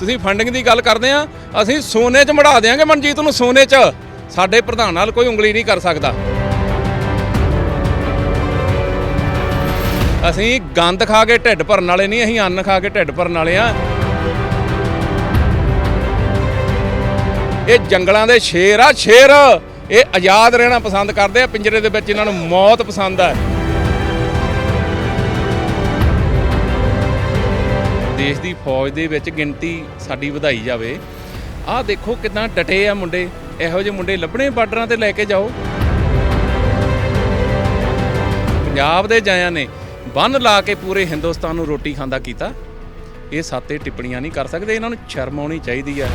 ਤੁਸੀਂ ਫੰਡਿੰਗ ਦੀ ਗੱਲ ਕਰਦੇ ਆ, ਅਸੀਂ ਸੋਨੇ 'ਚ ਮੜਾ ਦੇਾਂਗੇ ਮਨਜੀਤ ਨੂੰ, ਸੋਨੇ 'ਚ। ਸਾਡੇ ਪ੍ਰਧਾਨ ਨਾਲ ਕੋਈ ਉਂਗਲੀ ਨਹੀਂ ਕਰ ਸਕਦਾ। ਅਸੀਂ ਗੰਦ ਖਾ ਕੇ ਢਿੱਡ ਭਰਨ ਵਾਲੇ ਨਹੀਂ, ਅਸੀਂ ਅੰਨ ਖਾ ਕੇ ਢਿੱਡ ਭਰਨ ਵਾਲੇ ਆ। ਇਹ ਜੰਗਲਾਂ ਦੇ ਸ਼ੇਰ ਆ, ਸ਼ੇਰ। ਇਹ ਆਜ਼ਾਦ ਰਹਿਣਾ ਪਸੰਦ ਕਰਦੇ ਆ, ਪਿੰਜਰੇ ਦੇ ਵਿੱਚ ਇਹਨਾਂ ਨੂੰ ਮੌਤ ਪਸੰਦ ਆ। ਦੇਸ਼ ਦੀ ਫੌਜ ਦੇ ਵਿੱਚ ਗਿਣਤੀ ਸਾਡੀ ਵਧਾਈ ਜਾਵੇ। ਆਹ ਦੇਖੋ ਕਿਦਾਂ ਡਟੇ ਆ ਮੁੰਡੇ। ਇਹੋ ਜਿਹੇ ਮੁੰਡੇ ਲੱਭਣੇ ਬਾਰਡਰਾਂ ਤੇ ਲੈ ਕੇ ਜਾਓ। ਪੰਜਾਬ ਦੇ ਜਾਇਆਂ ਨੇ ਬੰਨ ਲਾ ਕੇ ਪੂਰੇ ਹਿੰਦੁਸਤਾਨ ਨੂੰ ਰੋਟੀ ਖਾਂਦਾ ਕੀਤਾ। ਇਹ ਸਾਤੇ ਟਿੱਪਣੀਆਂ ਨਹੀਂ ਕਰ ਸਕਦੇ, ਇਹਨਾਂ ਨੂੰ ਸ਼ਰਮ ਆਉਣੀ ਚਾਹੀਦੀ ਆ।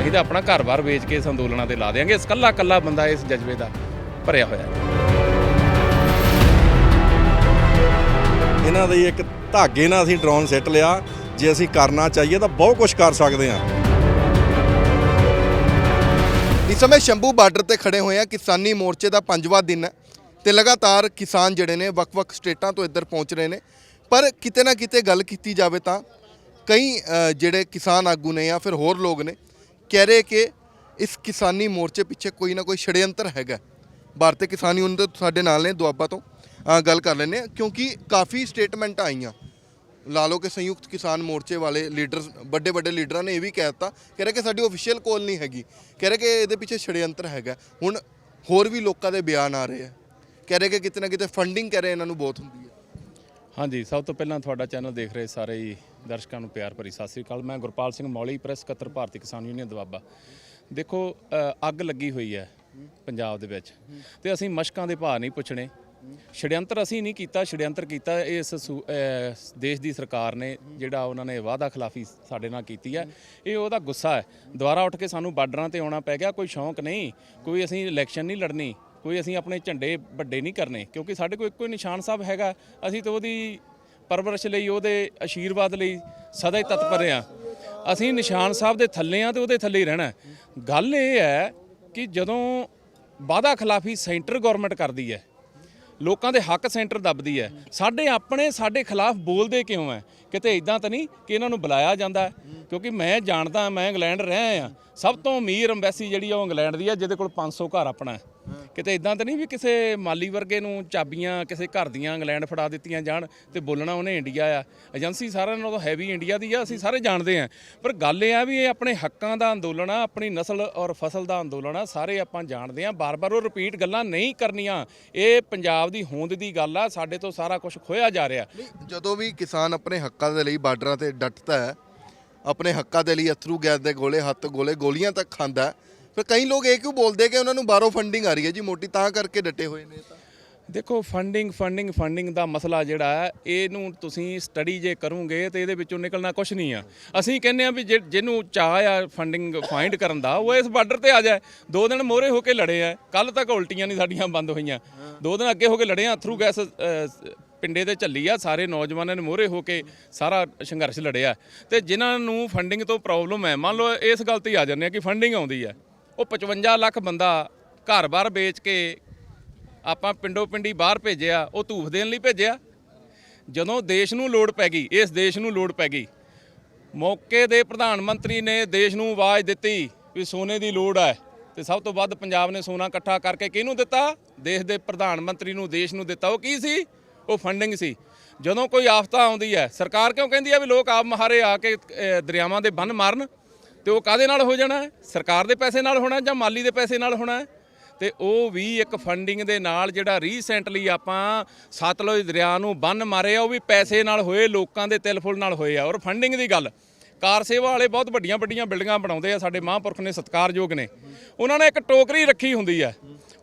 ਅਸੀਂ ਤਾਂ ਆਪਣਾ ਘਰ-ਬਾਰ ਵੇਚ ਕੇ ਇਸ ਅੰਦੋਲਨਾਂ ਤੇ ਲਾ ਦੇਾਂਗੇ ਇਸ ਕੱਲਾ ਕੱਲਾ ਬੰਦਾ ਇਸ ਜਜ਼ਬੇ ਦਾ ਭਰਿਆ ਹੋਇਆ। ਹੈ ਇਹਨਾਂ ਦੇ ਇੱਕ ਧਾਗੇ ਨਾਲ ਅਸੀਂ ਡਰੋਨ ਸਿੱਟ ਲਿਆ। ਜੇ ਅਸੀਂ ਕਰਨਾ ਚਾਹੀਏ ਤਾਂ ਬਹੁਤ ਕੁਝ ਕਰ ਸਕਦੇ ਹਾਂ। ਇਸ ਸਮੇਂ ਸ਼ੰਭੂ ਬਾਰਡਰ ਤੇ ਖੜੇ ਹੋਏ ਆ ਕਿਸਾਨੀ ਮੋਰਚੇ ਦਾ ਪੰਜਵਾਂ ਦਿਨ ਹੈ ਤੇ ਲਗਾਤਾਰ ਕਿਸਾਨ ਜਿਹੜੇ ਨੇ ਵੱਖ-ਵੱਖ ਸਟੇਟਾਂ ਤੋਂ ਇੱਧਰ ਪਹੁੰਚ ਰਹੇ ਨੇ। ਪਰ ਕਿਤੇ ਨਾ ਕਿਤੇ ਗੱਲ ਕੀਤੀ ਜਾਵੇ ਤਾਂ ਕਈ ਜਿਹੜੇ ਕਿਸਾਨ ਆਗੂ ਨੇ ਜਾਂ ਫਿਰ ਹੋਰ ਲੋਕ ਨੇ ਕਹਿ ਰਹੇ ਕਿ ਇਸ ਕਿਸਾਨੀ ਮੋਰਚੇ ਪਿੱਛੇ ਕੋਈ ਨਾ ਕੋਈ ਛੜਯੰਤਰ ਹੈਗਾ। ਭਾਰਤੀ ਕਿਸਾਨ ਯੂਨੀਅਨ ਤੋਂ ਸਾਡੇ ਨਾਲ ਨੇ ਦੁਆਬਾ ਤੋਂ। ਗੱਲ ਕਰ ਲੈਂਦੇ ਹਾਂ, ਕਿਉਂਕਿ ਕਾਫੀ ਸਟੇਟਮੈਂਟ ਆਈਆਂ। ਲਾ ਲਓ ਕਿ ਸੰਯੁਕਤ ਕਿਸਾਨ ਮੋਰਚੇ ਵਾਲੇ ਲੀਡਰ ਵੱਡੇ ਵੱਡੇ ਲੀਡਰਾਂ ਨੇ ਇਹ ਵੀ ਕਹਿ ਦਿੱਤਾ, ਕਹਿ ਰਹੇ ਕਿ ਸਾਡੀ ਅਫੀਸ਼ੀਅਲ ਕੋਲ ਨਹੀਂ ਹੈਗੀ। ਕਹਿ ਰਹੇ ਕਿ ਇਹਦੇ ਪਿੱਛੇ ਛੜਯੰਤਰ ਹੈਗਾ। ਹੁਣ ਹੋਰ ਵੀ ਲੋਕਾਂ ਦੇ ਬਿਆਨ ਆ ਰਹੇ ਆ। ਕਹਿ ਰਹੇ ਕਿ ਕਿਤੇ ਨਾ ਕਿਤੇ ਫੰਡਿੰਗ ਕਹਿ ਰਹੇ ਇਹਨਾਂ ਨੂੰ ਬਹੁਤ ਹੁੰਦੀ ਹੈ। ਹਾਂਜੀ, ਸਭ ਤੋਂ ਪਹਿਲਾਂ ਤੁਹਾਡਾ ਚੈਨਲ ਦੇਖ ਰਹੇ ਸਾਰੇ ਹੀ ਦਰਸ਼ਕਾਂ ਨੂੰ ਪਿਆਰ ਭਰੀ ਸਤਿ ਸ੍ਰੀ ਅਕਾਲ। ਮੈਂ ਗੁਰਪਾਲ ਸਿੰਘ ਮੌਲੀ ਪ੍ਰੈਸ ਸਕੱਤਰ ਭਾਰਤੀ ਕਿਸਾਨ ਯੂਨੀਅਨ ਦਵਾਬਾ ਦੇਖੋ ਅੱਗ ਲੱਗੀ ਹੋਈ ਹੈ ਪੰਜਾਬ ਦੇ ਵਿੱਚ ਤੇ ਅਸੀਂ ਮਸ਼ਕਾਂ ਦੇ ਭਾਅ ਨਹੀਂ ਪੁੱਛਣੇ। ਛੜਯੰਤਰ ਅਸੀਂ ਨਹੀਂ ਕੀਤਾ ਛੜਯੰਤਰ ਕੀਤਾ ਇਸ ਸੂ- ਅ, ਦੇਸ਼ ਦੀ ਸਰਕਾਰ ਨੇ ਜਿਹੜਾ ਉਹਨਾਂ ਨੇ ਵਾਅਦਾ ਖਿਲਾਫੀ ਸਾਡੇ ਨਾਲ ਕੀਤੀ ਹੈ। ਇਹ ਉਹਦਾ ਗੁੱਸਾ ਹੈ। ਦੁਬਾਰਾ ਉੱਠ ਕੇ ਸਾਨੂੰ ਬਾਰਡਰਾਂ ਤੇ ਆਉਣਾ ਪੈ ਗਿਆ ਕੋਈ ਸ਼ੌਂਕ ਨਹੀਂ ਕੋਈ ਅਸੀਂ ਇਲੈਕਸ਼ਨ ਨਹੀਂ ਲੜਨੀ ਕੋਈ ਅਸੀਂ ਆਪਣੇ ਝੰਡੇ ਵੱਡੇ ਨਹੀਂ ਕਰਨੇ ਕਿਉਂਕਿ ਸਾਡੇ ਕੋਲ ਇੱਕੋ ਹੀ ਨਿਸ਼ਾਨ ਸਾਹਿਬ ਹੈਗਾ। ਅਸੀਂ ਤਾਂ ਉਹਦੀ ਪਰਵਰਿਸ਼ ਲਈ ਉਹਦੇ ਆਸ਼ੀਰਵਾਦ ਲਈ ਸਦਾ ਹੀ ਤਤਪਰ ਹਾਂ। ਅਸੀਂ ਨਿਸ਼ਾਨ ਸਾਹਿਬ ਦੇ ਥੱਲੇ ਆ ਤੇ ਉਹਦੇ ਥੱਲੇ ਹੀ ਰਹਿਣਾ ਹੈ। ਗੱਲ ਇਹ ਹੈ ਕਿ ਜਦੋਂ ਵਾਅਦਾ ਖਿਲਾਫੀ ਸੈਂਟਰ ਗਵਰਨਮੈਂਟ ਕਰਦੀ ਹੈ ਲੋਕਾਂ ਦੇ ਹੱਕ ਸੈਂਟਰ ਦੱਬਦੀ ਹੈ। ਸਾਡੇ ਆਪਣੇ ਸਾਡੇ ਖਿਲਾਫ ਬੋਲਦੇ ਕਿਉਂ ਹੈ? ਕਿਤੇ ਇਦਾਂ ਤਾਂ ਨਹੀਂ ਕਿ ਇਹਨਾਂ ਨੂੰ ਬੁਲਾਇਆ ਜਾਂਦਾ ਕਿਉਂਕਿ ਮੈਂ ਜਾਣਦਾ, ਮੈਂ ਇੰਗਲੈਂਡ ਰਹਿ ਆ ਸਭ ਤੋਂ ਅਮੀਰ ਅੰਬੈਸੀ ਜਿਹੜੀ ਉਹ ਇੰਗਲੈਂਡ ਦੀ ਆ, ਜਿਹਦੇ ਕੋਲ 500 ਘਰ ਆਪਣਾ ਹੈ। ਕਿਤੇ ਇਦਾਂ ਤਾਂ ਨਹੀਂ ਵੀ ਕਿਸੇ ਮਾਲੀ ਵਰਗੇ ਨੂੰ ਚਾਬੀਆਂ ਕਿਸੇ ਘਰ ਦੀਆਂ ਇੰਗਲੈਂਡ ਫੜਾ ਦਿੱਤੀਆਂ ਜਾਣ ਤੇ ਬੋਲਣਾ ਉਹਨੇ ਇੰਡੀਆ ਆ। ਏਜੰਸੀ ਸਾਰਿਆਂ ਨਾਲੋਂ ਹੈਵੀ ਇੰਡੀਆ ਦੀ ਆ, ਅਸੀਂ ਸਾਰੇ ਜਾਣਦੇ ਆ। ਪਰ ਗੱਲ ਇਹ ਆ ਵੀ ਇਹ ਆਪਣੇ ਹੱਕਾਂ ਦਾ ਅੰਦੋਲਨ ਆ, ਆਪਣੀ ਨਸਲ ਔਰ ਫਸਲ ਦਾ ਅੰਦੋਲਨ ਆ, ਸਾਰੇ ਆਪਾਂ ਜਾਣਦੇ ਆ। ਬਾਰ-ਬਾਰ ਉਹ ਰਿਪੀਟ ਗੱਲਾਂ ਨਹੀਂ ਕਰਨੀਆਂ। ਇਹ ਪੰਜਾਬ ਦੀ ਹੋਂਦ ਦੀ ਗੱਲ ਆ, ਸਾਡੇ ਤੋਂ ਸਾਰਾ ਕੁਝ ਖੋਇਆ ਜਾ ਰਿਹਾ। ਜਦੋਂ ਵੀ ਕਿਸਾਨ ਆਪਣੇ ਹੱਕ ਦੇ ਲਈ ਬਾਰਡਰਾਂ ਤੇ ਡਟਦਾ ਹੈ। ਆਪਣੇ ਹੱਕਾਂ ਦੇ ਲਈ ਅਥਰੂ ਗੈਸ ਦੇ ਗੋਲੇ ਹੱਥ ਗੋਲੇ ਗੋਲੀਆਂ ਤੱਕ ਖਾਂਦਾ ਹੈ, ਫਿਰ ਕਈ ਲੋਕ ਇਹ ਕਿਉਂ ਬੋਲਦੇ ਕਿ ਉਹਨਾਂ ਨੂੰ ਬਾਹਰੋਂ ਫੰਡਿੰਗ ਆ ਰਹੀ ਹੈ? ਜੀ ਮੋਟੀ ਤਾਂ ਕਰਕੇ ਡਟੇ ਹੋਏ ਨੇ ਤਾਂ। ਦੇਖੋ ਫੰਡਿੰਗ ਫੰਡਿੰਗ ਫੰਡਿੰਗ ਦਾ ਮਸਲਾ ਜਿਹੜਾ ਹੈ ਇਹਨੂੰ ਤੁਸੀਂ ਸਟੱਡੀ ਜੇ ਕਰੋਗੇ ਤੇ ਇਹਦੇ ਵਿੱਚੋਂ ਨਿਕਲਣਾ ਕੁਝ ਨਹੀਂ ਆ। ਅਸੀਂ ਕਹਿੰਦੇ ਆ ਵੀ ਜਿਹਨੂੰ ਚਾਹ ਆ ਫੰਡਿੰਗ ਫਾਈਂਡ ਕਰਨ ਦਾ ਉਹ ਇਸ ਬਾਰਡਰ ਤੇ ਆ ਜਾਏ। ਦੋ ਦਿਨ ਮੋਹਰੇ ਹੋ ਕੇ ਲੜੇ ਆ। ਕੱਲ ਤੱਕ ਉਲਟੀਆਂ ਨਹੀਂ ਸਾਡੀਆਂ ਬੰਦ ਹੋਈਆਂ। ਦੋ ਦਿਨ ਅੱਗੇ ਹੋ ਕੇ ਲੜੇ ਆ ਥਰੂ ਗੈਸ ਪਿੰਡੇ ਤੇ ਝੱਲੀ ਆ, ਸਾਰੇ ਨੌਜਵਾਨਾਂ ਨੇ ਮੋਹਰੇ ਹੋ ਕੇ ਸਾਰਾ ਸੰਘਰਸ਼ ਲੜਿਆ। ਤੇ ਜਿਨ੍ਹਾਂ ਨੂੰ ਫੰਡਿੰਗ ਤੋਂ ਪ੍ਰੋਬਲਮ ਹੈ, ਮੰਨ ਲਓ ਇਸ ਗੱਲ ਤੇ ਹੀ ਆ ਜਾਂਦੇ ਆ ਕਿ ਫੰਡਿੰਗ ਆਉਂਦੀ ਹੈ। ਉਹ 55 ਲੱਖ ਬੰਦਾ ਘਰ-ਬਾਰ ਵੇਚ ਕੇ ਆਪਾਂ ਪਿੰਡੋ ਪਿੰਡੀ ਬਾਹਰ ਭੇਜਿਆ, ਉਹ ਧੂਫ ਦੇਣ ਲਈ ਭੇਜਿਆ। ਜਦੋਂ ਦੇਸ਼ ਨੂੰ ਲੋੜ ਪੈ ਗਈ, ਇਸ ਦੇਸ਼ ਨੂੰ ਲੋੜ ਪੈ ਗਈ। ਮੌਕੇ ਦੇ ਪ੍ਰਧਾਨ ਮੰਤਰੀ ਨੇ ਦੇਸ਼ ਨੂੰ ਆਵਾਜ਼ ਦਿੱਤੀ ਵੀ ਸੋਨੇ ਦੀ ਲੋੜ ਹੈ। ਤੇ ਸਭ ਤੋਂ ਵੱਧ ਪੰਜਾਬ ਨੇ ਸੋਨਾ ਇਕੱਠਾ ਕਰਕੇ ਕਿਹਨੂੰ ਦਿੱਤਾ? ਦੇਸ਼ ਦੇ ਪ੍ਰਧਾਨ ਮੰਤਰੀ ਨੂੰ, ਦੇਸ਼ ਨੂੰ ਦਿੱਤਾ। ਉਹ ਕੀ ਸੀ? ਉਹ ਫੰਡਿੰਗ ਸੀ। ਜਦੋਂ ਕੋਈ ਆਫਤਾ ਆਉਂਦੀ ਹੈ, ਸਰਕਾਰ ਕਿਉਂ ਕਹਿੰਦੀ ਹੈ ਵੀ ਲੋਕ ਆਪ ਮਹਾਰੇ ਆ ਕੇ ਦਰਿਆਵਾਂ ਦੇ ਬੰਨ ਮਾਰਨ? ਤੇ ਉਹ ਕਾਦੇ ਨਾਲ ਹੋ ਜਾਣਾ ਹੈ? ਸਰਕਾਰ ਦੇ ਪੈਸੇ ਨਾਲ ਹੋਣਾ ਜਾਂ ਮਾਲੀ ਦੇ ਪੈਸੇ ਨਾਲ ਹੋਣਾ ਹੈ? ਤੇ ਉਹ ਵੀ ਇੱਕ ਫੰਡਿੰਗ ਦੇ ਨਾਲ ਜਿਹੜਾ ਰੀਸੈਂਟਲੀ ਆਪਾਂ ਸਤਲੁਜ ਦਰਿਆ ਨੂੰ ਬੰਨ ਮਾਰੇ ਆ, ਉਹ ਵੀ ਪੈਸੇ ਨਾਲ ਹੋਏ, ਲੋਕਾਂ ਦੇ ਤਿਲ ਫੁੱਲ ਨਾਲ ਹੋਏ ਆ। ਔਰ ਫੰਡਿੰਗ ਦੀ ਗੱਲ, ਕਾਰ ਸੇਵਾ ਵਾਲੇ ਬਹੁਤ ਵੱਡੀਆਂ ਵੱਡੀਆਂ ਬਿਲਡਿੰਗਾਂ ਬਣਾਉਂਦੇ ਆ, ਸਾਡੇ ਮਹਾਂਪੁਰਖ ਨੇ ਸਤਿਕਾਰਯੋਗ ਨੇ। ਉਹਨਾਂ ਨੇ ਇੱਕ ਟੋਕਰੀ ਰੱਖੀ ਹੁੰਦੀ ਆ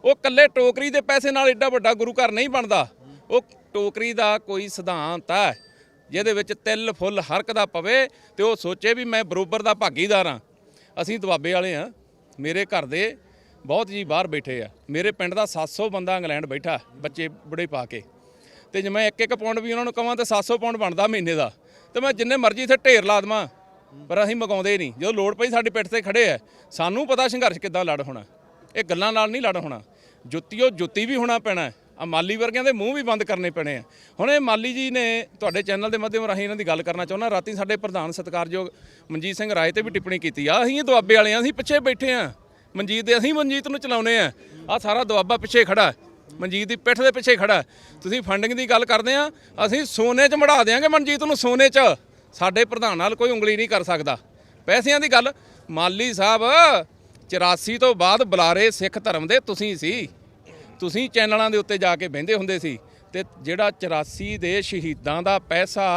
ਉਹ ਕੱਲੇ ਟੋਕਰੀ ਦੇ ਪੈਸੇ ਨਾਲ ਏਡਾ ਵੱਡਾ ਗੁਰੂ ਘਰ ਨਹੀਂ ਬਣਦਾ। ਉਹ ਟੋਕਰੀ ਦਾ ਕੋਈ ਸਿਧਾਂਤ ਹੈ, ਜਿਹਦੇ ਵਿੱਚ ਤਿਲ ਫੁੱਲ ਹਰਕ ਦਾ ਪਵੇ ਤੇ ਉਹ ਸੋਚੇ ਵੀ ਮੈਂ ਬਰੋਬਰ ਦਾ ਭਾਗੀਦਾਰ ਹਾਂ। ਅਸੀਂ ਦੁਆਬੇ ਵਾਲੇ ਆ ਮੇਰੇ ਘਰ ਦੇ ਬਹੁਤ ਜੀ ਬਾਹਰ ਬੈਠੇ ਆ। ਮੇਰੇ ਪਿੰਡ ਦਾ 700 ਬੰਦਾ ਇੰਗਲੈਂਡ ਬੈਠਾ, ਬੱਚੇ ਬੁੜੇ ਪਾ ਕੇ। ਤੇ ਜੇ ਮੈਂ ਇੱਕ ਇੱਕ ਪਾਉਂਡ ਵੀ ਉਹਨਾਂ ਨੂੰ ਕਵਾਂ ਤੇ 700 ਪਾਉਂਡ ਬਣਦਾ ਮਹੀਨੇ ਦਾ। ਤੇ ਮੈਂ ਜਿੰਨੇ ਮਰਜ਼ੀ ਇੱਥੇ ਢੇਰ ਲਾ ਦੇਵਾਂ, ਪਰ ਅਸੀਂ ਮਗਾਉਂਦੇ ਨਹੀਂ। ਜਦੋਂ ਲੋੜ ਪਈ ਸਾਡੇ ਪਿੱਠ ਤੇ ਖੜੇ ਆ, ਸਾਨੂੰ ਪਤਾ ਸੰਘਰਸ਼ ਕਿੱਦਾਂ ਲੜ ਹੋਣਾ। ਇਹ ਗੱਲਾਂ ਨਾਲ ਨਹੀਂ ਲੜ ਹੋਣਾ। ਜੁੱਤੀਓ ਜੁੱਤੀ ਵੀ ਹੋਣਾ ਪੈਣਾ। ਆ ਮਾਲੀ ਵਰਗਿਆਂ ਦੇ ਮੂੰਹ ਵੀ ਬੰਦ ਕਰਨੇ ਪੈਣੇ ਆ। ਹੁਣ ਇਹ ਮਾਲੀ ਜੀ ਨੇ ਤੁਹਾਡੇ ਚੈਨਲ ਦੇ ਮਾਧਿਅਮ ਰਾਹੀਂ ਇਹਨਾਂ ਦੀ ਗੱਲ ਕਰਨਾ ਚਾਹੁੰਦਾ। ਰਾਤੀ ਸਾਡੇ ਪ੍ਰਧਾਨ ਸਤਿਕਾਰਯੋਗ ਮਨਜੀਤ ਸਿੰਘ ਰਾਏ ਤੇ ਵੀ ਟਿੱਪਣੀ ਕੀਤੀ ਆ। ਅਸੀਂ ਦੁਆਬੇ ਵਾਲੇ ਆ ਅਸੀਂ ਪਿੱਛੇ ਬੈਠੇ ਆ। ਮਨਜੀਤ ਦੇ ਅਸੀਂ ਮਨਜੀਤ ਨੂੰ ਚਲਾਉਨੇ ਆ। ਆ ਸਾਰਾ ਦੁਆਬਾ ਪਿੱਛੇ ਖੜਾ ਮਨਜੀਤ ਦੀ ਪਿੱਠ ਦੇ ਪਿੱਛੇ ਖੜਾ ਤੁਸੀਂ ਫੰਡਿੰਗ ਦੀ ਗੱਲ ਕਰਦੇ ਆ, ਅਸੀਂ ਸੋਨੇ 'ਚ ਮੜਾ ਦੇਾਂਗੇ ਮਨਜੀਤ ਨੂੰ ਸੋਨੇ 'ਚ। ਸਾਡੇ ਪ੍ਰਧਾਨ ਨਾਲ ਕੋਈ ਉਂਗਲੀ ਨਹੀਂ ਕਰ ਸਕਦਾ। ਪੈਸਿਆਂ ਦੀ ਗੱਲ, ਮਾਲੀ ਸਾਹਿਬ 84 ਤੋਂ ਬਾਅਦ ਬੁਲਾਰੇ ਸਿੱਖ ਧਰਮ ਦੇ ਤੁਸੀਂ ਸੀ। ਤੁਸੀਂ ਚੈਨਲਾਂ ਦੇ ਉੱਤੇ ਜਾ ਕੇ ਬਹਿੰਦੇ ਹੁੰਦੇ ਸੀ ਤੇ ਜਿਹੜਾ 84 ਦੇ ਸ਼ਹੀਦਾਂ ਦਾ ਪੈਸਾ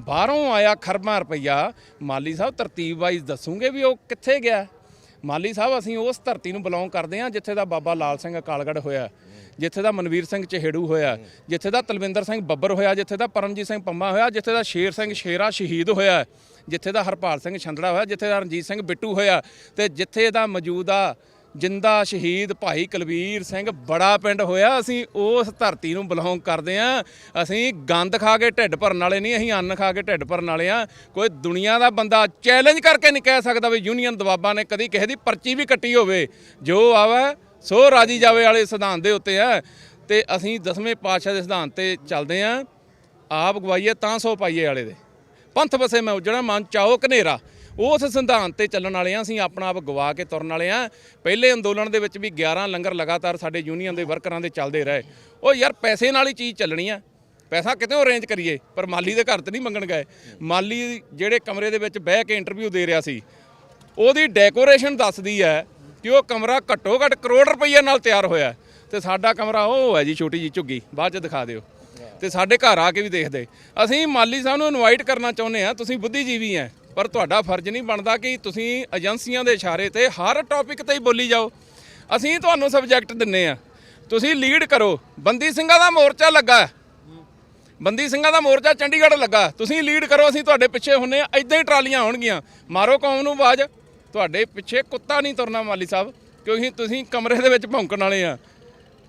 ਬਾਹਰੋਂ ਆਇਆ ਖਰਬਾਂ ਰੁਪਈਆ, ਮਾਲੀ ਸਾਹਿਬ ਤਰਤੀਬ ਵਾਈਜ਼ ਦੱਸੂਗੇ ਵੀ ਉਹ ਕਿੱਥੇ ਗਿਆ? ਮਾਲੀ ਸਾਹਿਬ, ਅਸੀਂ ਉਸ ਧਰਤੀ ਨੂੰ ਬਿਲੋਂਗ ਕਰਦੇ ਹਾਂ ਜਿੱਥੇ ਦਾ ਬਾਬਾ ਲਾਲ ਸਿੰਘ ਅਕਾਲਗੜ੍ਹ ਹੋਇਆ, ਜਿੱਥੇ ਦਾ ਮਨਵੀਰ ਸਿੰਘ ਚਹੇੜੂ ਹੋਇਆ, ਜਿੱਥੇ ਦਾ ਤਲਵਿੰਦਰ ਸਿੰਘ ਬੱਬਰ ਹੋਇਆ, ਜਿੱਥੇ ਦਾ ਪਰਮਜੀਤ ਸਿੰਘ ਪੰਮਾ ਹੋਇਆ, ਜਿੱਥੇ ਦਾ ਸ਼ੇਰ ਸਿੰਘ ਸ਼ੇਰਾ ਸ਼ਹੀਦ ਹੋਇਆ, ਜਿੱਥੇ ਦਾ ਹਰਪਾਲ ਸਿੰਘ ਛੰਦੜਾ ਹੋਇਆ, ਜਿੱਥੇ ਦਾ ਰਣਜੀਤ ਸਿੰਘ ਬਿੱਟੂ ਹੋਇਆ ਤੇ ਜਿੱਥੇ ਦਾ ਮੌਜੂਦਾ ਜਿੰਦਾ ਸ਼ਹੀਦ ਭਾਈ ਕੁਲਵੀਰ ਸਿੰਘ ਬੜਾ ਪਿੰਡ ਹੋਇਆ। ਅਸੀਂ ਉਸ ਧਰਤੀ ਨੂੰ ਬਿਲੋਂਗ ਕਰਦੇ ਆਂ ਅਸੀਂ ਗੰਦ ਖਾ ਕੇ ਢਿੱਡ ਭਰਨ ਵਾਲੇ ਨਹੀਂ, ਅਸੀਂ ਅੰਨ ਖਾ ਕੇ ਢਿੱਡ ਭਰਨ ਵਾਲੇ ਆਂ ਕੋਈ ਦੁਨੀਆ ਦਾ ਬੰਦਾ ਚੈਲੰਜ ਕਰਕੇ ਨਹੀਂ ਕਹਿ ਸਕਦਾ ਵੀ ਯੂਨੀਅਨ ਦਵਾਬਾ ਨੇ ਕਦੀ ਕਿਸੇ ਦੀ ਪਰਚੀ ਵੀ ਕੱਟੀ ਹੋਵੇ। ਜੋ ਆਵੇ, ਸੋ ਰਾਜੀ ਜਾਵੇ ਵਾਲੇ ਸਿਧਾਂਤ ਦੇ ਉੱਤੇ ਆ ਤੇ ਅਸੀਂ ਦਸਵੇਂ ਪਾਤਸ਼ਾਹ ਦੇ ਸਿਧਾਂਤ ਤੇ ਚੱਲਦੇ ਆਂ ਆਪ ਗਵਾਈਏ ਤਾਂ ਸੋ ਪਾਈਏ ਵਾਲੇ ਦੇ। ਪੰਥ ਵਸੇ ਮੈਂ ਉਜੜਾ, ਮਨ ਚਾਓ ਕਨੇਰਾ ਉਸ ਸਿਧਾਂਤ ਤੇ ਚੱਲਣ ਵਾਲੇ ਆ ਅਸੀਂ ਆਪਣਾ ਆਪ ਗਵਾ ਕੇ ਤੁਰਨ ਵਾਲੇ ਆ ਪਹਿਲੇ ਅੰਦੋਲਨ ਦੇ ਵਿੱਚ ਵੀ 11 ਲੰਗਰ ਲਗਾਤਾਰ ਸਾਡੇ ਯੂਨੀਅਨ ਦੇ ਵਰਕਰਾਂ ਦੇ ਚੱਲਦੇ ਰਹੇ। ਉਹ ਯਾਰ ਪੈਸੇ ਨਾਲ ਹੀ ਚੀਜ਼ ਚੱਲਣੀ ਆ। ਪੈਸਾ ਕਿਤੇ ਅਰੇਂਜ ਕਰੀਏ? ਪਰ ਮਾਲੀ ਦੇ ਘਰ ਤੇ ਨਹੀਂ ਮੰਗਣ ਗਏ। ਮਾਲੀ ਜਿਹੜੇ ਕਮਰੇ ਦੇ ਵਿੱਚ ਬਹਿ ਕੇ ਇੰਟਰਵਿਊ ਦੇ ਰਿਹਾ ਸੀ, ਉਹਦੀ ਡੈਕੋਰੇਸ਼ਨ ਦੱਸਦੀ ਹੈ ਕਿ ਉਹ ਕਮਰਾ ਘੱਟੋ ਘੱਟ ਕਰੋੜ ਰੁਪਈਏ ਨਾਲ ਤਿਆਰ ਹੋਇਆ। ਹੈ ਤੇ ਸਾਡਾ ਕਮਰਾ ਉਹ ਹੈ ਜੀ, ਛੋਟੀ ਜੀ ਝੁੱਗੀ, ਬਾਅਦ ਚ ਦਿਖਾ ਦਿਓ। ਤੇ ਸਾਡੇ ਘਰ ਆ ਕੇ ਵੀ ਦੇਖਦੇ। ਅਸੀਂ ਮਾਲੀ ਸਾਹਿਬ ਨੂੰ ਇਨਵਾਈਟ ਕਰਨਾ ਚਾਹੁੰਦੇ ਆ ਤੁਸੀਂ ਬੁੱਧੀਜੀਵੀ ਆ ਪਰ ਤੁਹਾਡਾ ਫਰਜ਼ ਨਹੀਂ ਬਣਦਾ ਕਿ ਤੁਸੀਂ ਏਜੰਸੀਆਂ ਦੇ ਇਸ਼ਾਰੇ ਤੇ ਹਰ ਟੌਪਿਕ ਤੇ ਹੀ ਬੋਲੀ ਜਾਓ। ਅਸੀਂ ਤੁਹਾਨੂੰ ਸਬਜੈਕਟ ਦਿੰਨੇ ਆ। ਤੁਸੀਂ ਲੀਡ ਕਰੋ। ਬੰਦੀ ਸਿੰਘਾਂ ਦਾ ਮੋਰਚਾ ਲੱਗਾ। ਬੰਦੀ ਸਿੰਘਾਂ ਦਾ ਮੋਰਚਾ ਚੰਡੀਗੜ੍ਹ ਲੱਗਾ। ਤੁਸੀਂ ਲੀਡ ਕਰੋ, ਅਸੀਂ ਤੁਹਾਡੇ ਪਿੱਛੇ ਹੁੰਨੇ ਆ। ਇਦਾਂ ਹੀ ਟਰਾਲੀਆਂ ਆਉਣਗੀਆਂ। ਮਾਰੋ ਕੌਮ ਨੂੰ ਆਵਾਜ਼। ਤੁਹਾਡੇ ਪਿੱਛੇ ਕੁੱਤਾ ਨਹੀਂ ਤੁਰਨਾ ਮਾਲੀ ਸਾਹਿਬ, ਕਿਉਂਕਿ ਤੁਸੀਂ ਕਮਰੇ ਦੇ ਵਿੱਚ ਭੌਂਕਣ ਵਾਲੇ ਆ।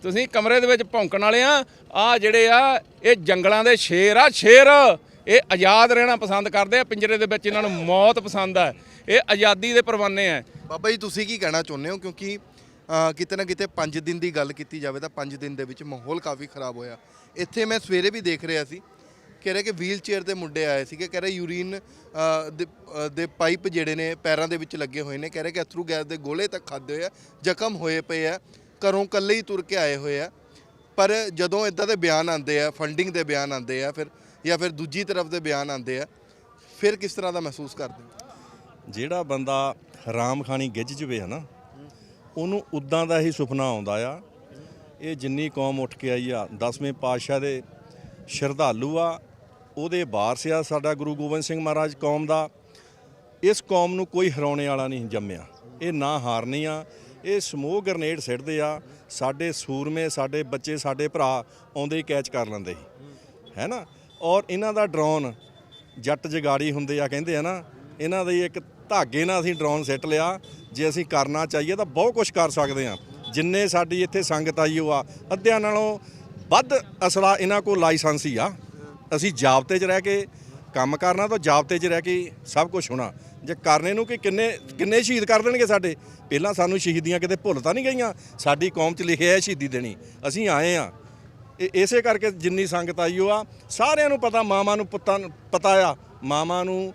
ਤੁਸੀਂ ਕਮਰੇ ਦੇ ਵਿੱਚ ਭੌਂਕਣ ਵਾਲੇ ਆ। ਆ ਜਿਹੜੇ ਆ, ਇਹ ਜੰਗਲਾਂ ਦੇ ਸ਼ੇਰ ਆ, ਸ਼ੇਰ। ਇਹ ਆਜ਼ਾਦ ਰਹਿਣਾ ਪਸੰਦ ਕਰਦੇ ਆ ਪਿੰਜਰੇ ਦੇ ਵਿੱਚ ਇਹਨਾਂ ਨੂੰ ਮੌਤ ਪਸੰਦ ਆ। ਇਹ ਆਜ਼ਾਦੀ ਦੇ ਪਰਵਾਨੇ ਆ। ਬਾਬਾ ਜੀ ਤੁਸੀਂ ਕੀ ਕਹਿਣਾ ਚਾਹੁੰਦੇ ਹੋ? ਕਿਉਂਕਿ ਅ, ਕਿਤੇ ਨਾ ਕਿਤੇ 5 ਦਿਨ ਦੀ ਗੱਲ ਕੀਤੀ ਜਾਵੇ ਤਾਂ 5 ਦਿਨ ਦੇ ਵਿੱਚ ਮਾਹੌਲ ਕਾਫੀ ਖਰਾਬ ਹੋਇਆ। ਇੱਥੇ ਮੈਂ ਸਵੇਰੇ ਵੀ ਦੇਖ ਰਿਹਾ ਸੀ ਕਹਿ ਰਹੇ ਕਿ ਵੀਲ ਚੇਅਰ ਤੇ ਮੁੰਡੇ ਆਏ ਸੀਗੇ ਕਹਿ ਰਹੇ ਯੂਰੀਨ ਅ, ਦੇ ਅ, ਦੇ ਪਾਈਪ ਜਿਹੜੇ ਨੇ ਪੈਰਾਂ ਦੇ ਵਿੱਚ ਲੱਗੇ ਹੋਏ ਨੇ ਕਹਿ ਰਹੇ ਕਿ ਅਥਰੂ ਗੈਸ ਦੇ ਗੋਲੇ ਤੱਕ ਖਾਦੇ ਹੋਏ ਆ ਜ਼ਖਮ ਹੋਏ ਪਏ ਆ ਘਰੋਂ ਇਕੱਲੇ ਹੀ ਤੁਰ ਕੇ ਆਏ ਹੋਏ ਆ। ਪਰ ਜਦੋਂ ਇਦਾਂ ਦੇ ਬਿਆਨ ਆਉਂਦੇ ਆ ਫੰਡਿੰਗ ਦੇ ਬਿਆਨ ਆਉਂਦੇ ਆ ਫਿਰ ਜਾਂ ਫਿਰ ਦੂਜੀ ਤਰਫ ਦੇ ਬਿਆਨ ਆਉਂਦੇ ਆ, ਫਿਰ ਕਿਸ ਤਰ੍ਹਾਂ ਦਾ ਮਹਿਸੂਸ ਕਰਦੇ ਹੋ? ਜਿਹੜਾ ਬੰਦਾ ਹਰਾਮ ਖਾਣੀ ਗਿੱਜ ਜਵੇ ਹਨਾ ਉਹਨੂੰ ਉਦਾਂ ਦਾ ਹੀ ਸੁਪਨਾ ਆਉਂਦਾ ਆ, ਇਹ ਜਿੰਨੀ ਕੌਮ ਉੱਠ ਕੇ ਆਈ ਆ 10ਵੇਂ ਪਾਤਸ਼ਾਹ ਦੇ ਸ਼ਰਧਾਲੂ ਆ, ਉਹਦੇ ਵਾਰਸ ਆ ਸਾਡਾ ਗੁਰੂ ਗੋਬਿੰਦ ਸਿੰਘ ਮਹਾਰਾਜ ਕੌਮ ਦਾ, ਇਸ ਕੌਮ ਨੂੰ ਕੋਈ ਹਰਾਉਣੇ ਵਾਲਾ ਨਹੀਂ ਜੰਮਿਆ। ਇਹ ਨਾ ਹਾਰਨੀ ਆ, ਇਹ ਸਮੋਹ ਗ੍ਰਨੇਡ ਸਿੱਟਦੇ ਆ, ਸਾਡੇ ਸੂਰਮੇ, ਸਾਡੇ ਬੱਚੇ, ਸਾਡੇ ਭਰਾ ਆਉਂਦੇ ਹੀ ਕੈਚ ਕਰ ਲੈਂਦੇ ਸੀ। ਹੈ ਨਾ? ਔਰ ਇਹਨਾਂ ਦਾ ਡਰੋਨ ਜੱਟ ਜਗਾੜੀ ਹੁੰਦੇ ਆ, ਕਹਿੰਦੇ ਆ ਨਾ, ਇਹਨਾਂ ਦੀ ਇੱਕ ਧਾਗੇ ਨਾਲ ਅਸੀਂ ਡਰੋਨ ਸਿੱਟ ਲਿਆ। ਜੇ ਅਸੀਂ ਕਰਨਾ ਚਾਹੀਏ ਤਾਂ ਬਹੁਤ ਕੁਝ ਕਰ ਸਕਦੇ ਆ। ਜਿੰਨੇ ਸਾਡੀ ਇੱਥੇ ਸੰਗਤ ਆਈ ਉਹ ਆ। ਅੱਧਿਆਂ ਨਾਲੋਂ ਵੱਧ ਅਸਲਾ ਇਹਨਾਂ ਕੋਲ ਲਾਇਸੈਂਸ ਹੀ ਆ। ਅਸੀਂ ਜਾਬਤੇ 'ਚ ਰਹਿ ਕੇ ਕੰਮ ਕਰਨਾ ਤਾਂ ਜਾਬਤੇ 'ਚ ਰਹਿ ਕੇ ਸਭ ਕੁਝ ਹੋਣਾ। ਜੇ ਕਰਨੇ ਨੂੰ ਕਿ ਕਿੰਨੇ ਕਿੰਨੇ ਸ਼ਹੀਦ ਕਰ ਦੇਣਗੇ ਸਾਡੇ? ਪਹਿਲਾਂ ਸਾਨੂੰ ਸ਼ਹੀਦੀਆਂ ਕਿਤੇ ਭੁੱਲ ਤਾਂ ਨਹੀਂ ਗਈਆਂ। ਸਾਡੀ ਕੌਮ 'ਚ ਲਿਖਿਆ ਹੈ ਸ਼ਹੀਦੀ ਦੇਣੀ। ਅਸੀਂ ਆਏ ਆ। ਇਹ ਇਸੇ ਕਰਕੇ ਜਿੰਨੀ ਸੰਗਤ ਆਈ ਉਹ ਆ, ਸਾਰਿਆਂ ਨੂੰ ਪਤਾ, ਮਾਵਾਂ ਨੂੰ ਪੁੱਤਾਂ ਨੂੰ ਪਤਾ ਆ। ਮਾਵਾਂ ਨੂੰ,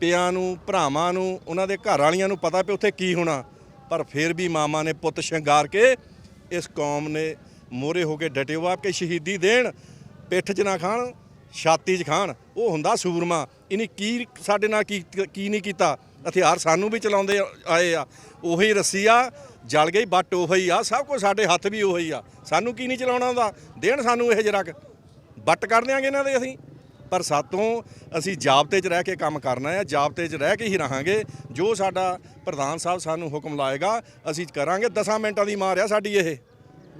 ਪਿਆਂ ਨੂੰ, ਭਰਾਵਾਂ ਨੂੰ, ਉਹਨਾਂ ਦੇ ਘਰ ਵਾਲੀਆਂ ਨੂੰ ਪਤਾ ਵੀ ਉੱਥੇ ਕੀ ਹੋਣਾ। ਪਰ ਫਿਰ ਵੀ ਮਾਵਾਂ ਨੇ ਪੁੱਤ ਸ਼ਿੰਗਾਰ ਕੇ ਇਸ ਕੌਮ ਨੇ ਮੋਰੇ ਹੋ ਕੇ ਡਟੇ। ਹੋਆ ਕਿ ਸ਼ਹੀਦੀ ਦੇਣ, ਪਿੱਠ 'ਚ ਨਾ ਖਾਣ, ਛਾਤੀ 'ਚ ਖਾਣ। ਉਹ ਹੁੰਦਾ ਸੂਰਮਾ। ਇਹਨੇ ਕੀ ਸਾਡੇ ਨਾਲ ਕੀ ਕੀ ਨਹੀਂ ਕੀਤਾ? ਹਥਿਆਰ ਸਾਨੂੰ ਵੀ ਚਲਾਉਂਦੇ ਆਏ ਆ। ਉਹੀ ਰੱਸੀ ਆ। ਜਲ ਗਈ, ਬੱਟ ਉਹੀ ਆ, ਸਭ ਕੁਝ ਸਾਡੇ ਹੱਥ ਵੀ ਉਹੀ ਆ। ਸਾਨੂੰ ਕੀ ਨਹੀਂ ਚਲਾਉਣਾ ਹੁੰਦਾ? ਦੇਣ ਸਾਨੂੰ ਇਹ ਜਰਕ। ਬੱਟ ਕਰ ਦਿਆਂਗੇ ਇਹਨਾਂ ਦੇ ਅਸੀਂ। ਪਰ ਸਾਤੋਂ ਅਸੀਂ ਜਾਬਤੇ 'ਚ ਰਹਿ ਕੇ ਕੰਮ ਕਰਨਾ ਹੈ ਜਾਬਤੇ 'ਚ ਰਹਿ ਕੇ ਹੀ ਰਹਾਂਗੇ। ਜੋ ਸਾਡਾ ਪ੍ਰਧਾਨ ਸਾਹਿਬ ਸਾਨੂੰ ਹੁਕਮ ਲਾਏਗਾ, ਅਸੀਂ ਕਰਾਂਗੇ। 10 ਮਿੰਟਾਂ ਦੀ ਮਾਰ ਆ ਸਾਡੀ ਇਹ।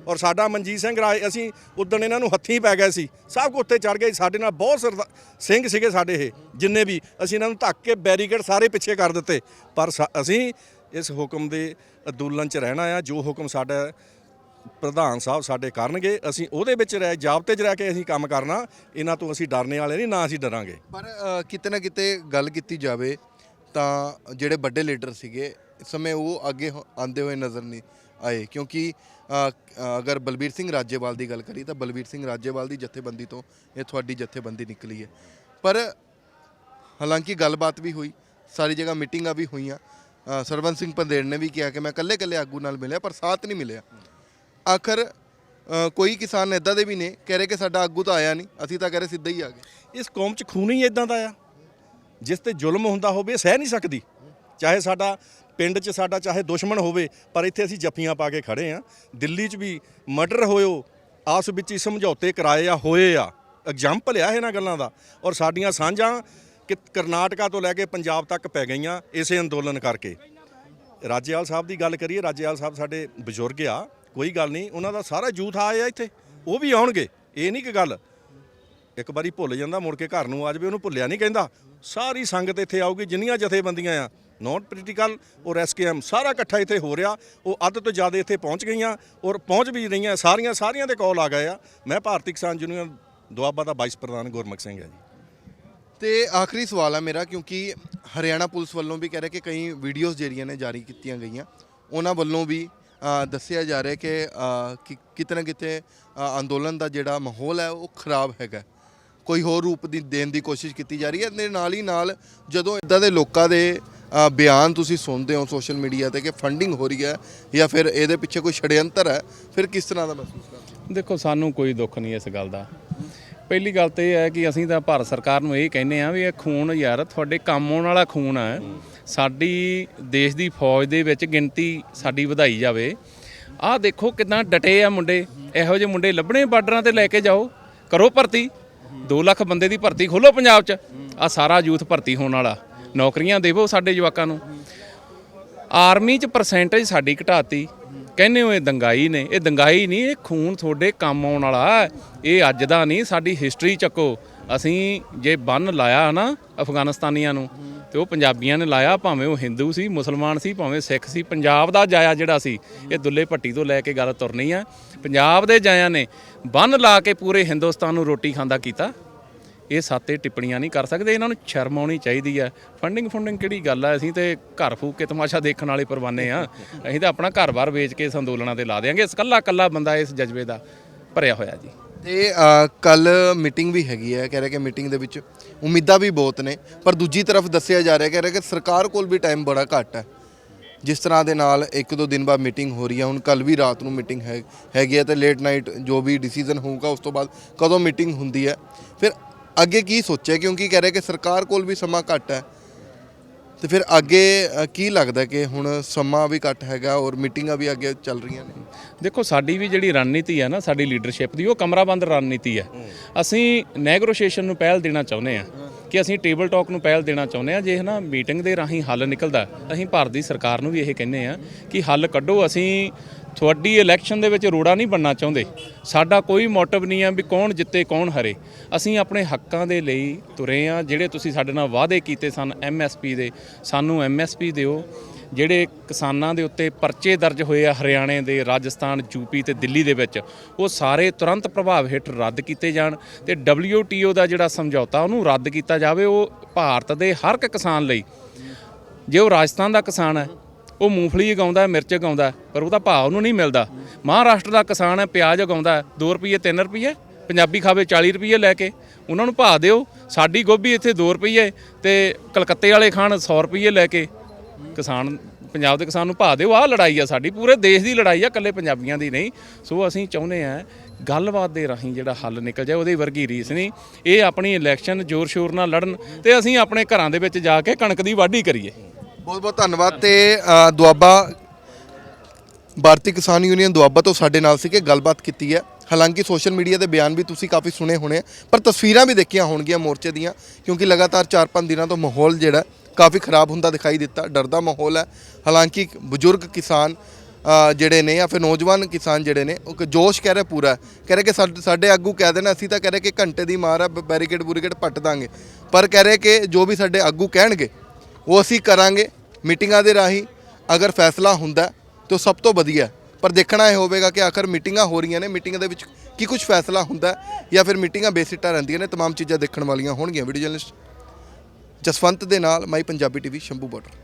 ਔਰ ਸਾਡਾ ਮਨਜੀਤ ਸਿੰਘ ਰਾਏ, ਅਸੀਂ ਉਦੋਂ ਇਹਨਾਂ ਨੂੰ ਹੱਥੀਂ ਪੈ ਗਏ ਸੀ। ਸਭ ਕੁ ਉੱਤੇ ਚੜ ਗਏ। ਸਾਡੇ ਨਾਲ ਬਹੁਤ ਸਰਦਾ- ਸਿੰਘ ਸੀਗੇ ਸਾਡੇ ਇਹ, ਜਿੰਨੇ ਵੀ। ਅਸੀਂ ਇਹਨਾਂ ਨੂੰ ਧੱਕ ਕੇ ਬੈਰੀਕੇਡ ਸਾਰੇ ਪਿੱਛੇ ਕਰ ਦਿੱਤੇ। ਪਰ ਸਾ- ਅਸੀਂ ਇਸ ਹੁਕਮ ਦੇ ਅਦੂਲਨ 'ਚ ਰਹਿਣਾ ਆ ਜੋ ਹੁਕਮ ਸਾਡਾ ਪ੍ਰਧਾਨ ਸਾਹਿਬ ਸਾਡੇ ਕਰਨਗੇ ਅਸੀਂ ਉਹਦੇ ਵਿੱਚ ਰਹਿ ਜਾਬਤੇ 'ਚ ਰਹਿ ਕੇ ਅਸੀਂ ਕੰਮ ਕਰਨਾ ਇਹਨਾਂ ਤੋਂ ਅਸੀਂ ਡਰਨੇ ਵਾਲੇ ਨਹੀਂ ਨਾ ਅਸੀਂ ਡਰਾਂਗੇ। ਪਰ ਅ, ਕਿਤੇ ਨਾ ਕਿਤੇ ਗੱਲ ਕੀਤੀ ਜਾਵੇ ਤਾਂ ਜਿਹੜੇ ਵੱਡੇ ਲੀਡਰ ਸੀਗੇ ਇਸ ਸਮੇਂ ਉਹ ਅੱਗੇ ਹੋ- ਆਉਂਦੇ ਹੋਏ ਨਜ਼ਰ ਨਹੀਂ ਆਏ ਕਿਉਂਕਿ ਅ, ਅ, ਅਗਰ ਬਲਬੀਰ ਸਿੰਘ ਰਾਜੇਵਾਲ ਦੀ ਗੱਲ ਕਰੀ ਤਾਂ ਬਲਬੀਰ ਸਿੰਘ ਰਾਜੇਵਾਲ ਦੀ ਜਥੇਬੰਦੀ ਤੋਂ ਇਹ ਤੁਹਾਡੀ ਜਥੇਬੰਦੀ ਨਿਕਲੀ ਹੈ। ਪਰ ਹਾਲਾਂਕਿ ਗੱਲਬਾਤ ਵੀ ਹੋਈ ਸਾਰੀ ਜਗ੍ਹਾ ਮੀਟਿੰਗਾਂ ਵੀ ਹੋਈਆਂ ਸਰਵਨ ਸਿੰਘ ਪੰਦੇੜ ਨੇ ਵੀ ਕਿਹਾ ਕਿ ਮੈਂ ਇਕੱਲੇ ਇਕੱਲੇ ਆਗੂ ਨਾਲ ਮਿਲਿਆ, ਪਰ ਸਾਥ ਨਹੀਂ ਮਿਲਿਆ। ਆਖਰ ਕੋਈ ਕਿਸਾਨ ਇਦਾਂ ਦੇ ਵੀ ਨੇ, ਕਹਿ ਰਹੇ ਕਿ ਸਾਡਾ ਆਗੂ ਤਾਂ ਆਇਆ ਨਹੀਂ, ਅਸੀਂ ਤਾਂ ਕਹਿ ਰਹੇ ਸਿੱਧਾ ਹੀ ਆ ਗਏ। ਇਸ ਕੌਮ 'ਚ ਖੂਨ ਹੀ ਇਦਾਂ ਦਾ ਆ। ਜਿਸ ਤੇ ਜ਼ੁਲਮ ਹੁੰਦਾ ਹੋਵੇ, ਸਹਿ ਨਹੀਂ ਸਕਦੀ। ਚਾਹੇ ਸਾਡਾ ਪਿੰਡ 'ਚ ਸਾਡਾ, ਚਾਹੇ ਦੁਸ਼ਮਣ ਹੋਵੇ, ਪਰ ਇੱਥੇ ਅਸੀਂ ਜੱਫੀਆਂ ਪਾ ਕੇ ਖੜੇ ਆ। ਦਿੱਲੀ 'ਚ ਵੀ ਮਰਡਰ ਹੋਇਓ ਆਸ ਵਿੱਚ ਹੀ ਸਮਝੌਤੇ ਕਰਾਏ ਆ, ਹੋਏ ਆ। ਐਗਜ਼ਾਮਪਲ ਆ ਇਹਨਾਂ ਗੱਲਾਂ ਦਾ। ਔਰ ਸਾਡੀਆਂ ਸਾਂਝਾਂ ਕਿ ਕਰਨਾਟਕਾ ਤੋਂ ਲੈ ਕੇ ਪੰਜਾਬ ਤੱਕ ਪੈ ਗਈਆਂ ਇਸੇ ਅੰਦੋਲਨ ਕਰਕੇ। ਰਾਜੇਵਾਲ ਸਾਹਿਬ ਦੀ ਗੱਲ ਕਰੀਏ, ਰਾਜੇਵਾਲ ਸਾਹਿਬ ਸਾਡੇ ਬਜ਼ੁਰਗ ਆ, ਕੋਈ ਗੱਲ ਨਹੀਂ, ਉਹਨਾਂ ਦਾ ਸਾਰਾ ਯੂਥ ਆਇਆ ਇੱਥੇ, ਉਹ ਵੀ ਆਉਣਗੇ, ਇਹ ਨਹੀਂ ਕਿ ਗੱਲ। ਇੱਕ ਵਾਰੀ ਭੁੱਲ ਜਾਂਦਾ, ਮੁੜ ਕੇ ਘਰ ਨੂੰ ਆ ਜਾਵੇ, ਉਹਨੂੰ ਭੁੱਲਿਆ ਨਹੀਂ ਕਹਿੰਦਾ। ਸਾਰੀ ਸੰਗਤ ਇੱਥੇ ਆਊਗੀ, ਜਿੰਨੀਆਂ ਜਥੇਬੰਦੀਆਂ ਆ, ਨਾਟ ਪੋਲੀਟੀਕਲ ਔਰ ਐਸਕੇਐਮ ਸਾਰਾ ਇਕੱਠਾ ਇੱਥੇ ਹੋ ਰਿਹਾ, ਉਹ ਅੱਧ ਤੋਂ ਜ਼ਿਆਦਾ ਇੱਥੇ ਪਹੁੰਚ ਗਈਆਂ ਔਰ ਪਹੁੰਚ ਵੀ ਰਹੀਆਂ, ਸਾਰੀਆਂ ਸਾਰੀਆਂ ਦੇ ਕਾਲ ਆ ਗਏ ਆ। ਮੈਂ ਭਾਰਤੀ ਕਿਸਾਨ ਯੂਨੀਅਨ ਦੁਆਬਾ ਦਾ ਵਾਈਸ ਪ੍ਰਧਾਨ ਗੁਰਮੁਖ ਸਿੰਘ ਹੈ ਜੀ। ਤੇ ਆਖਰੀ ਸਵਾਲ ਹੈ ਮੇਰਾ ਕਿਉਂਕਿ ਹਰਿਆਣਾ ਪੁਲਿਸ ਵੱਲੋਂ ਵੀ ਕਹਿ ਰਿਹਾ ਕਿ ਕਈ ਵੀਡੀਓਜ਼ ਜਿਹੜੀਆਂ ਨੇ ਜਾਰੀ ਕੀਤੀਆਂ ਗਈਆਂ ਉਹਨਾਂ ਵੱਲੋਂ ਵੀ ਦੱਸਿਆ ਜਾ ਰਿਹਾ ਕਿ ਅ, ਕਿਤੇ ਨਾ ਕਿਤੇ ਅੰਦੋਲਨ ਦਾ ਜਿਹੜਾ ਮਾਹੌਲ ਹੈ ਉਹ ਖਰਾਬ ਹੈਗਾ। ਕੋਈ ਹੋਰ ਰੂਪ ਦੀ ਦੇਣ ਦੀ ਕੋਸ਼ਿਸ਼ ਕੀਤੀ ਜਾ ਰਹੀ ਹੈ ਦੇ ਨਾਲ ਹੀ ਨਾਲ ਜਦੋਂ ਇਦਾਂ ਦੇ ਲੋਕਾਂ ਦੇ ਬਿਆਨ ਤੁਸੀਂ ਸੁਣਦੇ ਹੋ ਸੋਸ਼ਲ ਮੀਡੀਆ ਤੇ ਕਿ ਫੰਡਿੰਗ ਹੋ ਰਹੀ ਹੈ ਜਾਂ ਫਿਰ ਇਹਦੇ ਪਿੱਛੇ ਕੋਈ ਛੜਯੰਤਰ ਹੈ ਫਿਰ ਕਿਸ ਤਰ੍ਹਾਂ ਦਾ ਮਹਿਸੂਸ ਕਰਦੇ ਦੇਖੋ ਸਾਨੂੰ ਕੋਈ ਦੁੱਖ ਨਹੀਂ ਇਸ ਗੱਲ ਦਾ। ਪਹਿਲੀ ਗੱਲ ਤੇ ਇਹ ਹੈ ਕਿ ਅਸੀਂ ਤਾਂ ਭਾਰਤ ਸਰਕਾਰ ਨੂੰ ਇਹ ਕਹਿੰਦੇ ਆ ਵੀ ਇਹ ਖੂਨ ਯਾਰ ਤੁਹਾਡੇ ਕੰਮ ਆਉਣ ਵਾਲਾ ਖੂਨ ਹੈ। ਸਾਡੀ ਦੇਸ਼ ਦੀ ਫੌਜ ਦੇ ਵਿੱਚ ਗਿਣਤੀ ਸਾਡੀ ਵਧਾਈ ਜਾਵੇ। ਆਹ ਦੇਖੋ ਕਿਦਾਂ ਡਟੇ ਆ ਮੁੰਡੇ। ਇਹੋ ਜਿਹੇ ਮੁੰਡੇ ਲੱਭਣੇ ਬਾਰਡਰਾਂ ਤੇ ਲੈ ਕੇ ਜਾਓ। ਕਰੋ ਭਰਤੀ। 2 ਲੱਖ ਬੰਦੇ ਦੀ ਭਰਤੀ ਖੋਲੋ ਪੰਜਾਬ 'ਚ। ਆ ਸਾਰਾ ਯੂਥ ਭਰਤੀ ਹੋਣ ਵਾਲਾ। ਨੌਕਰੀਆਂ ਦੇਵੋ ਸਾਡੇ ਜਵਾਕਾਂ ਨੂੰ। ਆਰਮੀ 'ਚ ਪਰਸੈਂਟੇਜ ਸਾਡੀ ਘਟਾਤੀ। ਕਹਿੰਦੇ ਹੋ ਇਹ ਦੰਗਾਈ ਨੇ, ਇਹ ਦੰਗਾਈ ਨਹੀਂ, ਇਹ ਖੂਨ ਤੁਹਾਡੇ ਕੰਮ ਆਉਣ ਵਾਲਾ ਇਹ ਅੱਜ ਦਾ ਨਹੀਂ, ਸਾਡੀ ਹਿਸਟਰੀ ਚੱਕੋ। ਅਸੀਂ ਜੇ ਬੰਨ ਲਾਇਆ ਨਾ ਅਫਗਾਨਿਸਤਾਨੀਆਂ ਨੂੰ, ਤੇ ਉਹ ਪੰਜਾਬੀਆਂ ਨੇ ਲਾਇਆ, ਭਾਵੇਂ ਉਹ ਹਿੰਦੂ ਸੀ, ਮੁਸਲਮਾਨ ਸੀ, ਭਾਵੇਂ ਸਿੱਖ ਸੀ, ਪੰਜਾਬ ਦਾ ਜਾਇਆ ਜਿਹੜਾ ਸੀ, ਇਹ ਦੁੱਲੇ ਭੱਟੀ ਤੋਂ ਲੈ ਕੇ ਗੱਲ ਤੁਰਨੀ ਆ। ਪੰਜਾਬ ਦੇ ਜਾਇਆਂ ਨੇ ਬੰਨ ਲਾ ਕੇ ਪੂਰੇ ਹਿੰਦੁਸਤਾਨ ਨੂੰ ਰੋਟੀ ਖਾਂਦਾ ਕੀਤਾ। ਇਹ ਸਾਤੇ ਟਿੱਪਣੀਆਂ ਨਹੀਂ ਕਰ ਸਕਦੇ, ਇਹਨਾਂ ਨੂੰ ਸ਼ਰਮ ਆਉਣੀ ਚਾਹੀਦੀ ਹੈ ਫੰਡਿੰਗ ਫੰਡਿੰਗ ਕਿਹੜੀ ਗੱਲ ਹੈ ਅਸੀਂ ਤੇ ਘਰ ਫੂਕ ਕੇ ਤਮਾਸ਼ਾ ਦੇਖਣ ਵਾਲੇ ਪਰਵਾਨੇ ਆ। ਅਸੀਂ ਤਾਂ ਆਪਣਾ ਘਰ-ਬਾਰ ਵੇਚ ਕੇ ਇਸ ਅੰਦੋਲਨਾਂ ਤੇ ਲਾ ਦੇਾਂਗੇ ਇਕੱਲਾ ਇਕੱਲਾ ਬੰਦਾ ਇਸ ਜਜ਼ਬੇ ਦਾ ਭਰਿਆ ਹੋਇਆ ਜੀ। ਤੇ ਕੱਲ ਮੀਟਿੰਗ ਵੀ ਹੈਗੀ ਹੈ ਕਹਿ ਰਹੇ ਕਿ ਮੀਟਿੰਗ ਦੇ ਵਿੱਚ ਉਮੀਦਾਂ ਵੀ ਬਹੁਤ ਨੇ, ਪਰ ਦੂਜੀ ਤਰਫ ਦੱਸਿਆ ਜਾ ਰਿਹਾ, ਕਹਿ ਰਹੇ ਕਿ ਸਰਕਾਰ ਕੋਲ ਵੀ ਟਾਈਮ ਬੜਾ ਘੱਟ ਹੈ ਜਿਸ ਤਰ੍ਹਾਂ ਦੇ ਨਾਲ ਇੱਕ ਦੋ ਦਿਨ ਬਾਅਦ ਮੀਟਿੰਗ ਹੋ ਰਹੀ ਹੈ ਹੁਣ ਕੱਲ ਵੀ ਰਾਤ ਨੂੰ ਮੀਟਿੰਗ ਹੈ, ਹੈਗੀ ਹੈ ਤੇ ਲੇਟ ਨਾਈਟ ਜੋ ਵੀ ਡਿਸੀਜਨ ਹੋਊਗਾ, ਉਸ ਤੋਂ ਬਾਅਦ ਕਦੋਂ ਮੀਟਿੰਗ ਹੁੰਦੀ ਹੈ ਫਿਰ ਅੱਗੇ ਕੀ ਸੋਚਿਆ? ਕਿਉਂਕਿ ਕਹਿ ਰਹੇ ਕਿ ਸਰਕਾਰ ਕੋਲ ਵੀ ਸਮਾਂ ਘੱਟ ਹੈ। ਤੇ ਫਿਰ ਅੱਗੇ ਅ, ਕੀ ਲੱਗਦਾ ਕਿ ਹੁਣ ਸਮਾਂ ਵੀ ਘੱਟ ਹੈਗਾ ਔਰ ਮੀਟਿੰਗਾਂ ਵੀ ਅੱਗੇ ਚੱਲ ਰਹੀਆਂ ਨੇ? ਦੇਖੋ ਸਾਡੀ ਵੀ ਜਿਹੜੀ ਰਣਨੀਤੀ ਹੈ ਨਾ ਸਾਡੀ ਲੀਡਰਸ਼ਿਪ ਦੀ ਉਹ ਕਮਰਾਬੰਦ ਰਣਨੀਤੀ ਹੈ। ਅਸੀਂ ਨੈਗੋਸ਼ੀਏਸ਼ਨ ਨੂੰ ਪਹਿਲ ਦੇਣਾ ਚਾਹੁੰਦੇ ਆ ਕਿ ਅਸੀਂ ਟੇਬਲ ਟਾਕ ਨੂੰ ਪਹਿਲ ਦੇਣਾ ਚਾਹੁੰਦੇ ਆ ਜੇ ਹਨਾ ਮੀਟਿੰਗ ਦੇ ਰਾਹੀਂ ਹੱਲ ਨਿਕਲਦਾ ਅਸੀਂ ਭਾਰਤ ਦੀ ਸਰਕਾਰ ਨੂੰ ਵੀ ਇਹ ਕਹਿੰਦੇ ਆ ਕਿ ਹੱਲ ਕੱਢੋ। ਅਸੀਂ ਤੁਹਾਡੀ ਇਲੈਕਸ਼ਨ ਦੇ ਵਿੱਚ ਰੋੜਾ ਨਹੀਂ ਬਣਨਾ ਚਾਹੁੰਦੇ। ਸਾਡਾ ਕੋਈ ਮੋਟਿਵ ਨਹੀਂ ਹੈ ਵੀ ਕੌਣ ਜਿੱਤੇ, ਕੌਣ ਹਰੇ। ਅਸੀਂ ਆਪਣੇ ਹੱਕਾਂ ਦੇ ਲਈ ਤੁਰੇ ਆ ਜਿਹੜੇ ਤੁਸੀਂ ਸਾਡੇ ਨਾਲ ਵਾਅਦੇ ਕੀਤੇ ਸਨ ਐਮਐਸਪੀ ਦੇ। ਸਾਨੂੰ ਐਮਐਸਪੀ ਦਿਓ। ਜਿਹੜੇ ਕਿਸਾਨਾਂ ਦੇ ਉੱਤੇ ਪਰਚੇ ਦਰਜ ਹੋਏ ਆ ਹਰਿਆਣੇ ਦੇ, ਰਾਜਸਥਾਨ ਯੂਪੀ ਤੇ ਦਿੱਲੀ ਦੇ ਵਿੱਚ, ਉਹ ਸਾਰੇ ਤੁਰੰਤ ਪ੍ਰਭਾਵ ਹੇਠ ਰੱਦ ਕੀਤੇ ਜਾਣ ਤੇ WTO ਦਾ ਜਿਹੜਾ ਸਮਝੌਤਾ, ਉਹਨੂੰ ਰੱਦ ਕੀਤਾ ਜਾਵੇ। ਉਹ ਭਾਰਤ ਦੇ ਹਰ ਇੱਕ ਕਿਸਾਨ ਲਈ, ਜੇ ਉਹ ਰਾਜਸਥਾਨ ਦਾ ਕਿਸਾਨ ਹੈ ਉਹ ਮੂੰਗਫਲੀ ਉਗਾਉਂਦਾ ਮਿਰਚ ਉਗਾਉਂਦਾ ਪਰ ਉਹਦਾ ਭਾਅ ਉਹਨੂੰ ਨਹੀਂ ਮਿਲਦਾ। ਮਹਾਰਾਸ਼ਟਰ ਦਾ ਕਿਸਾਨ ਹੈ, ਪਿਆਜ਼ ਉਗਾਉਂਦਾ 2 ਰੁਪਏ 3 ਰੁਪਏ ਪੰਜਾਬੀ ਖਾਵੇ 40 ਰੁਪਏ ਲੈ ਕੇ। ਉਹਨਾਂ ਨੂੰ ਭਾਅ ਦਿਓ, ਸਾਡੀ ਗੋਭੀ ਇੱਥੇ 2 ਰੁਪਏ ਤੇ ਕਲਕੱਤੇ ਵਾਲੇ ਖਾਣ 100 ਰੁਪਏ ਲੈ ਕੇ। ਕਿਸਾਨ, ਪੰਜਾਬ ਦੇ ਕਿਸਾਨ ਨੂੰ ਭਾਅ ਦਿਓ, ਆਹ ਲੜਾਈ ਆ ਸਾਡੀ, ਪੂਰੇ ਦੇਸ਼ ਦੀ ਲੜਾਈ ਆ, ਇਕੱਲੇ ਪੰਜਾਬੀਆਂ ਦੀ ਨਹੀਂ। ਸੋ ਅਸੀਂ ਚਾਹੁੰਦੇ ਆ ਗੱਲਬਾਤ ਦੇ ਰਾਹੀਂ ਜਿਹੜਾ ਹੱਲ ਨਿਕਲ ਜਾਏ, ਉਹਦੇ ਵਰਗੀ ਰੀਸ ਨਹੀਂ। ਇਹ ਆਪਣੀ ਇਲੈਕਸ਼ਨ ਜ਼ੋਰ ਸ਼ੋਰ ਨਾਲ ਲੜਨ ਤੇ ਅਸੀਂ ਆਪਣੇ ਘਰਾਂ ਦੇ ਵਿੱਚ ਜਾ ਕੇ ਕਣਕ ਦੀ ਵਾਢੀ ਕਰੀਏ। ਬਹੁਤ ਬਹੁਤ ਧੰਨਵਾਦ ਤੇ ਅ, ਦੁਆਬਾ ਭਾਰਤੀ ਕਿਸਾਨ ਯੂਨੀਅਨ ਦੁਆਬਾ ਤੋਂ ਸਾਡੇ ਨਾਲ ਸੀ ਕਿ ਗੱਲਬਾਤ ਕੀਤੀ ਹੈ। ਹਾਲਾਂਕਿ ਸੋਸ਼ਲ ਮੀਡੀਆ ਦੇ ਬਿਆਨ ਵੀ ਤੁਸੀਂ ਕਾਫੀ ਸੁਣੇ ਹੋਣੇ ਆ, ਪਰ ਤਸਵੀਰਾਂ ਵੀ ਦੇਖੀਆਂ ਹੋਣਗੀਆਂ ਮੋਰਚੇ ਦੀਆਂ ਕਿਉਂਕਿ ਲਗਾਤਾਰ 4-5 ਦਿਨਾਂ ਤੋਂ ਮਾਹੌਲ ਜਿਹੜਾ ਕਾਫੀ ਖਰਾਬ ਹੁੰਦਾ ਦਿਖਾਈ ਦਿੱਤਾ ਡਰ ਦਾ ਮਾਹੌਲ ਹੈ। ਹਾਲਾਂਕਿ ਬਜ਼ੁਰਗ ਕਿਸਾਨ ਅ, ਜਿਹੜੇ ਨੇ ਜਾਂ ਫਿਰ ਨੌਜਵਾਨ ਕਿਸਾਨ ਜਿਹੜੇ ਨੇ ਉਹ ਇੱਕ ਜੋਸ਼ ਕਹਿ ਰਹੇ ਪੂਰਾ ਕਹਿ ਰਹੇ ਕਿ ਸਾਡ ਸਾਡੇ ਆਗੂ ਕਹਿ ਦੇਣਾ ਅਸੀਂ ਤਾਂ ਕਹਿ ਰਹੇ ਕਿ ਘੰਟੇ ਦੀ ਮਾਰ ਹੈ ਬੈਰੀਕੇਡ ਬੂਰੀਕੇਡ ਪੱਟ ਦਾਂਗੇ। ਪਰ ਕਹਿ ਰਹੇ ਕਿ ਜੋ ਵੀ ਸਾਡੇ ਆਗੂ ਕਹਿਣਗੇ ਉਹ ਅਸੀਂ ਕਰਾਂਗੇ ਮੀਟਿੰਗਾਂ ਦੇ ਰਾਹੀਂ। ਅਗਰ ਫੈਸਲਾ ਹੁੰਦਾ ਤਾਂ ਸਭ ਤੋਂ ਵਧੀਆ। ਪਰ ਦੇਖਣਾ ਇਹ ਹੋਵੇਗਾ ਕਿ ਆਖਰ ਮੀਟਿੰਗਾਂ ਹੋ ਰਹੀਆਂ ਨੇ, ਮੀਟਿੰਗਾਂ ਦੇ ਵਿੱਚ ਕੀ ਕੁਝ ਫੈਸਲਾ ਹੁੰਦਾ ਜਾਂ ਫਿਰ ਮੀਟਿੰਗਾਂ ਬੇਸਿੱਟਾ ਰਹਿੰਦੀਆਂ ਨੇ, ਤਮਾਮ ਚੀਜ਼ਾਂ ਦੇਖਣ ਵਾਲੀਆਂ ਹੋਣਗੀਆਂ। ਵੀਡੀਓ ਜਰਨਲਿਸਟ ਜਸਵੰਤ ਦੇ ਨਾਲ my Punjabi TV, Shambhu border.